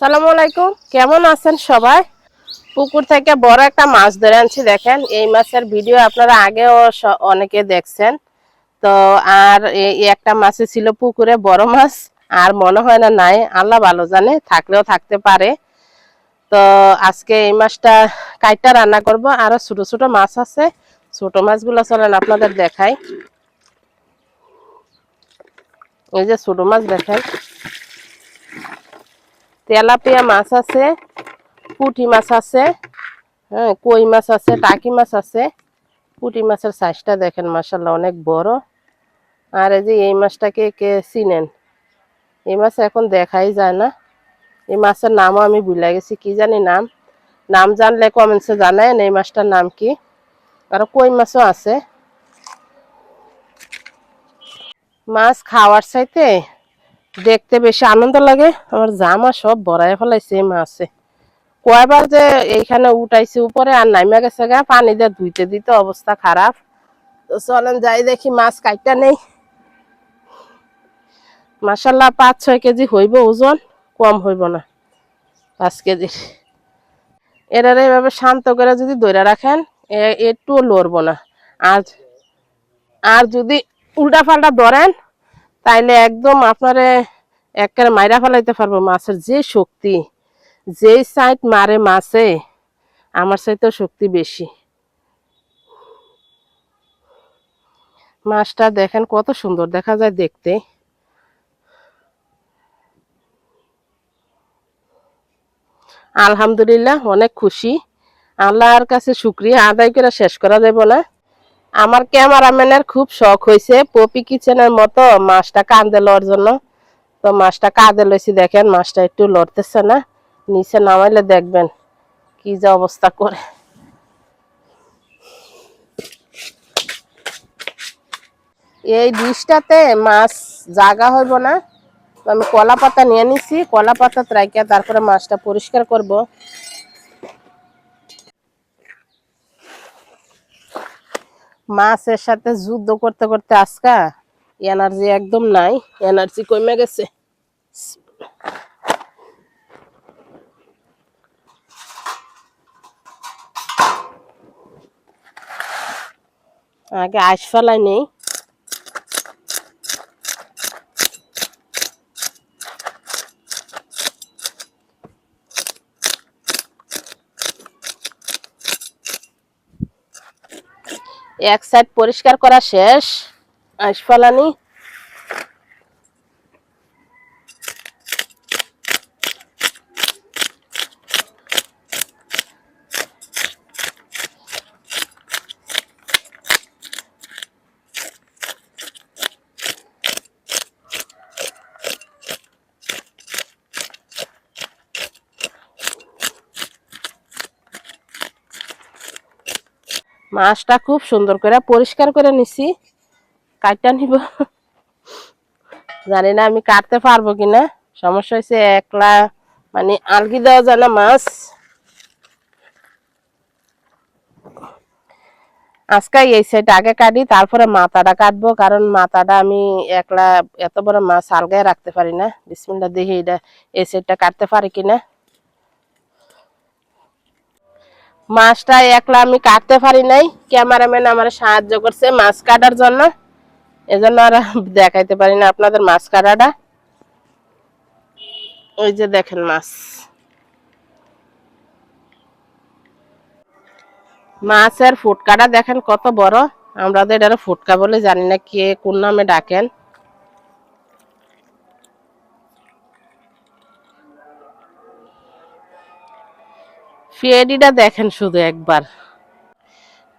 সালামু আলাইকুম। কেমন আছেন সবাই? পুকুর থেকে বড় একটা মাছ ধরে আনছি, দেখেন। এই মাছের ভিডিও আপনারা আগেও অনেকে দেখছেন। তো আর এই একটা মাছে ছিল পুকুরে, বড় মাছ। আর মনে হয় না, নাই। আল্লাহ ভালো জানে, থাকলেও থাকতে পারে। তো আজকে এই মাছটা কাইটা রান্না করব। আরও ছোট ছোট মাছ আছে। ছোট মাছগুলো চলেন আপনাদের দেখাই। এই যে ছোট মাছ, দেখেন। তেলাপিয়া মাছ আছে, পুঁটি মাছ আছে হ্যাঁ কই মাছ আছে, টাকি মাছ আছে। পুঁটি মাছের সাইজটা দেখেন মাসাল্লাহ অনেক বড়। আর এই যে এই মাছটাকে কে চিনেন? এই মাছ এখন দেখাই যায় না। এই মাছের নামও আমি ভুলে গেছি, কি জানি নাম? নাম জানলে কমেন্টসে জানায়েন, এই মাছটার নাম কি? আর কই মাছও আছে? মাছ খাওয়ার চাইতে দেখতে বেশি আনন্দ লাগে। আমার জামা সব বড়াই ফেলাইছে মাছে কয়বার যে এইখানে উঠাইছে উপরে আর নাইমা গেছে গা, পানি দিয়ে ধুইতে দিতে অবস্থা খারাপ। তো চলেন যাই দেখি, মাছ কাইটা নেই। মাসাল্লাহ পাঁচ ছয় কেজি হইব ওজন, কম হইব না পাঁচ কেজির এরারে এভাবে শান্ত করে যদি দইরা রাখেন একটুও লড়বো না। আর আর যদি উল্টা পাল্টা ধরেন তাইলে একদম আপনারে একেবারে মাইরা ফেলাইতে পারব মাছের যে শক্তি। যেই সাইড মারে মাছে, আমার চাইতেও শক্তি বেশি। মাছটা দেখেন কত সুন্দর দেখা যায় দেখতে। আলহামদুলিল্লাহ, অনেক খুশি। আল্লাহর কাছে শুক্রিয়া। আদায় করে শেষ করা যাব না। আমার ক্যামেরাম্যানের খুব শখ হয়েছে। পপি কিচেনের মতো মাছটা কাঁদে লওয়ার জন্য। তো মাছটা কাঁদে লইছি, দেখেন মাছটা একটু লড়তেছে না। নিচে নামাইলে দেখবেন কি যে অবস্থা করে। এই ডিশটাতে মাছ জাগা হইব না। আমি কলা পাতা নিয়ে নিছি কলা পাতা রাইখা তারপরে মাছটা পরিষ্কার করব। মাছের সাথে যুদ্ধ করতে করতে আজকা এনার্জি একদম নাই, এনার্জি কমে গেছে। আগে আইস ফেলাই নেই। এক সাইড পরিষ্কার করা শেষ। আইস মাছটা খুব সুন্দর করে পরিষ্কার করে নিছি। কাটটা নিব। জানি না আমি কাটতে পারব কিনা। সমস্যা হয়েছে একলা মানে আলগি দেওয়া যায় না মাছ। আজকে এই সাইড আগে কাটি, তারপরে মাথাটা কাটবো, কারণ মাথাটা আমি একলা এত বড় মাছ আলগায় রাখতে পারি না। বিসমিল্লা দেখি এটা এই সাইডটা কাটতে পারি কিনা। মাছটা একলা আমি কাটতে পারি নাই। ক্যামেরাম্যান আমার সাহায্য করছে মাছ কাটার জন্য। এজন্য আর দেখাইতে পারি না আপনাদের মাছ কাটাটা। ওই যে দেখেন মাছ। মাছের ফুটকাটা দেখেন কত বড়। আমরা তো এটা ফুটকা বলে জানি না কে কোন নামে ডাকেন। পেয়ারিটা দেখেন শুধু একবার।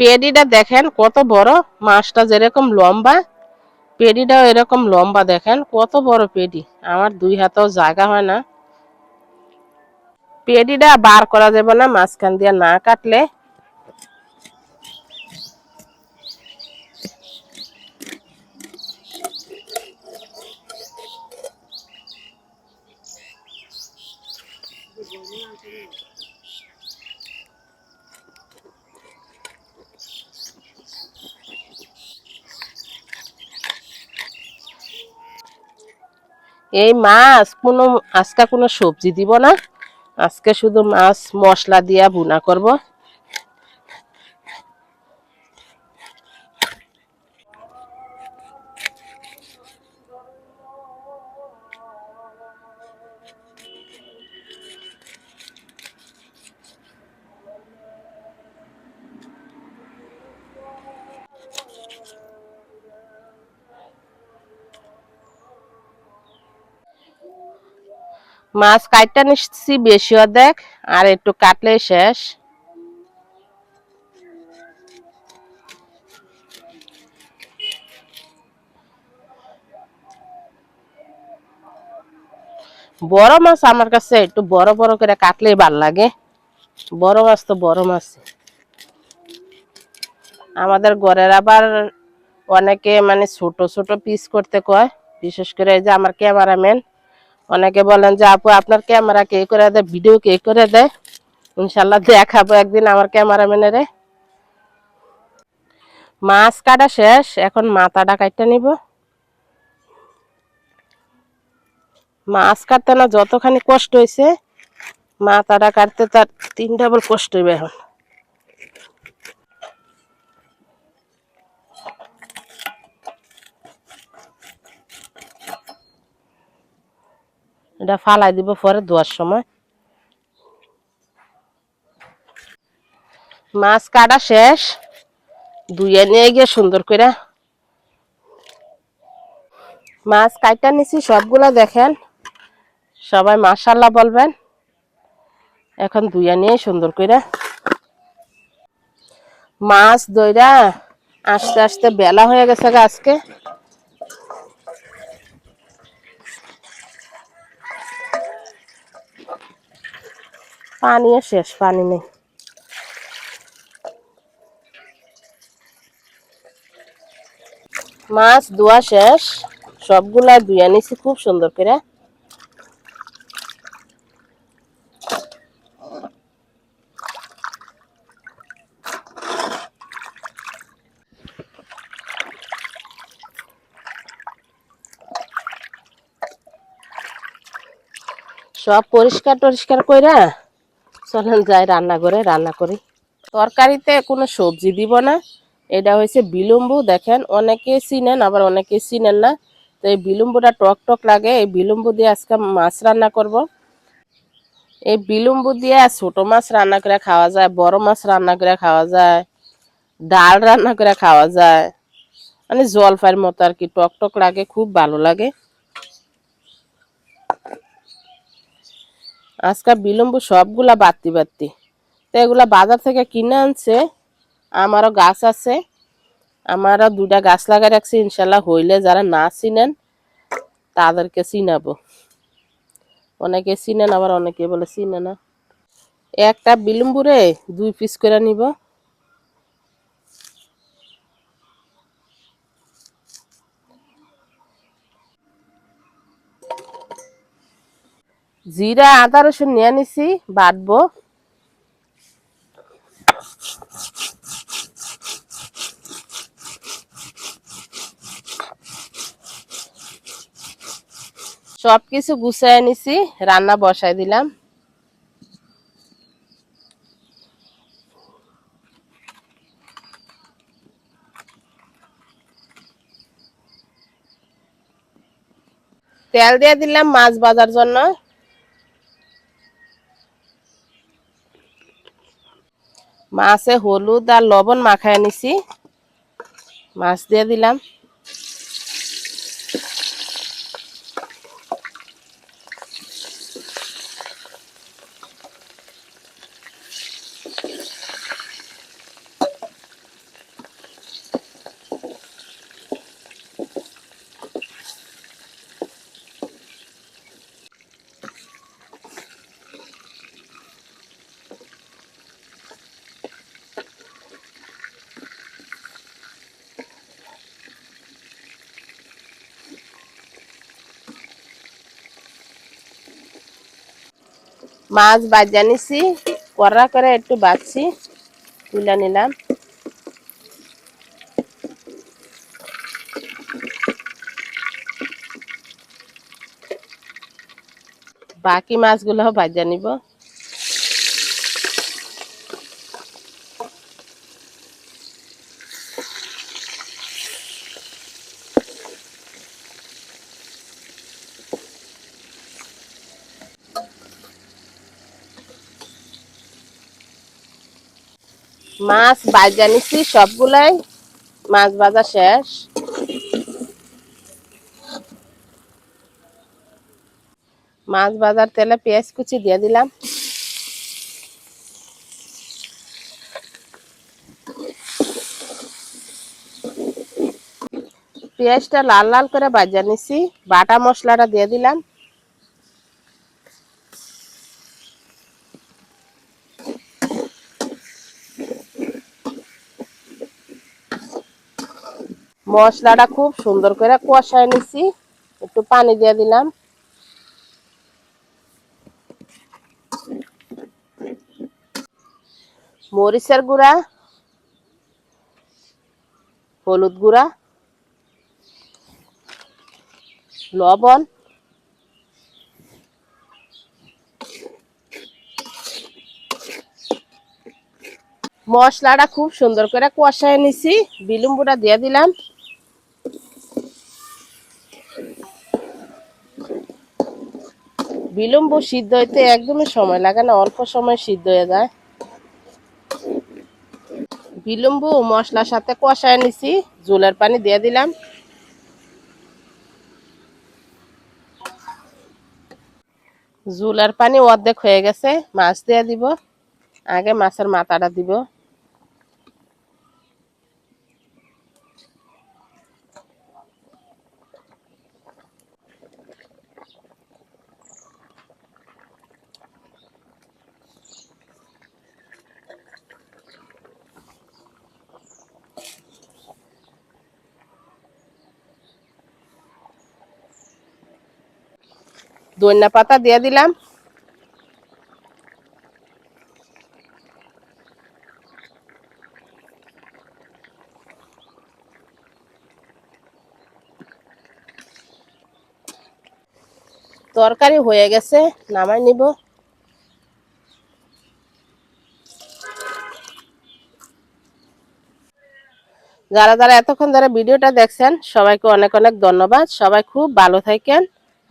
পেয়ারিটা দেখেন কত বড়, মাছটা যেরকম লম্বা পেডিটাও এরকম লম্বা দেখেন, কত বড় পেডি আমার দুই হাতেও জায়গা হয় না। পেডিটা বার করা যাবে না, মাঝখান দিয়ে না কাটলে। এই মাছ কোনো, আজকে কোনো সবজি দিব না। আজকে শুধু মাছ মশলা দিয়া বুনা করব। মাছ কাটটা নিচ্ছি বেশি অর্ধেক আর একটু কাটলেই শেষ। বড় মাছ আমার কাছে একটু বড় বড় করে কাটলেই ভালো লাগে। বড় মাছ তো বড় মাছ। আমাদের ঘরের আবার অনেকে মানে ছোট ছোট পিস করতে কয়, বিশেষ করে এই যে আমার ক্যামেরাম্যান অনেকে বলেন যে, আপু, আপনার ক্যামেরা কে করে দেয়? ভিডিও কে করে দেয়? ইনশাল্লাহ দেখাবো একদিন আমার ক্যামেরাম্যানের মাছ কাটা শেষ, এখন মাথাটা কাটতে নিব। মাছ কাটতে না যতখানি কষ্ট হয়েছে মাথাটা কাটতে তার তিন ডাবল কষ্ট হইবে এখন। এটা ফালাই দিব পরে ধোয়ার সময়। মাছ কাটা শেষ। ধুয়ে নিয়ে গিয়ে সুন্দর করে মাছ কাটা নিছি, সবগুলা দেখেন। সবাই মাশাল্লাহ বলবেন। এখন ধুয়ে নিয়ে সুন্দর করে মাছ দইরা আস্তে আস্তে বেলা হয়ে গেছে আজকে। পানিও শেষ, পানি নেই। মাছ ধোয়া শেষ, সবগুলা ধুয়ে নিছি খুব সুন্দর করে। সব পরিষ্কার টরিষ্কার কইরা চলেন যাই রান্না করে, রান্না করি। তরকারিতে কোনো সবজি দিব না। এটা হয়েছে বিলম্বু, দেখেন অনেকে চিনেন, আবার অনেকে চিনেন না। তো এই বিলম্বুটা টক টক লাগে, এই বিলম্বু দিয়ে আজকে মাছ রান্না করব। এই বিলম্বু দিয়ে ছোট মাছ রান্না করে খাওয়া যায়, বড় মাছ রান্না করে খাওয়া যায়, ডাল রান্না করে খাওয়া যায়। মানে জলপাইয়ের মতো আর কি, টক টক লাগে, খুব ভালো লাগে। আজকাল বিলম্ব সবগুলা বাড়তি বাড়তি। তো এগুলা বাজার থেকে কিনে আনছে, আমারও গাছ আছে, আমারও দুটা গাছ লাগাই রাখছি, ইনশাল্লাহ হইলে যারা না চিনেন, তাদেরকে চিনাবো। অনেকে চিনেন, আবার অনেকে বলে চিনে না। একটা বিলম্বুরে দুই পিস করে নিব। জিরা আদা রসুন নিয়ে নিছি, বাটবো। সবকিছু গুছাই নিছি, রান্না বসাই দিলাম। তেল দিয়ে দিলাম মাছ ভাজার জন্য। মাছে হলুদ আর লবণ মাখায় নিছি। মাছ দিয়ে দিলাম। মাছ বাজা নিছি কড়া করে একটু বাচ্ছি তুলে নিলাম। বাকি মাছগুলো ভাজা নিব। মাছ ভাজা নিছি, সবগুলাই মাছ ভাজা শেষ। মাছ ভাজার তেলে পেঁয়াজ কুচি দিয়ে দিলাম। পেঁয়াজটা লাল লাল করে ভাজা নিছি, বাটা মশলাটা দিয়ে দিলাম। মশলাটা খুব সুন্দর করে কষায় নিছি। একটু পানি দিয়ে দিলাম। মরিচের গুঁড়া, হলুদ গুঁড়া, লবণ, মশলাটা খুব সুন্দর করে কষায় নিছি। বিলুম্বুটা দিয়ে দিলাম। বিলম্ব সিদ্ধ হইতে একদমই সময় লাগে না, অল্প সময় সিদ্ধ হয়ে যায়। বিলম্ব মশলার সাথে কষায় নিছি, জোলের পানি দিয়ে দিলাম। জুলার পানি অর্ধেক হয়ে গেছে, মাছ দিয়ে দিব, আগে মাছের মাথাটা দিব। ধনিয়া পাতা দিয়ে দিলাম। তরকারি হয়ে গেছে, নামাই নিব। যারা যারা এতক্ষণ ধরে ভিডিওটা দেখছেন, সবাইকে অনেক অনেক ধন্যবাদ। সবাই খুব ভালো থাকেন।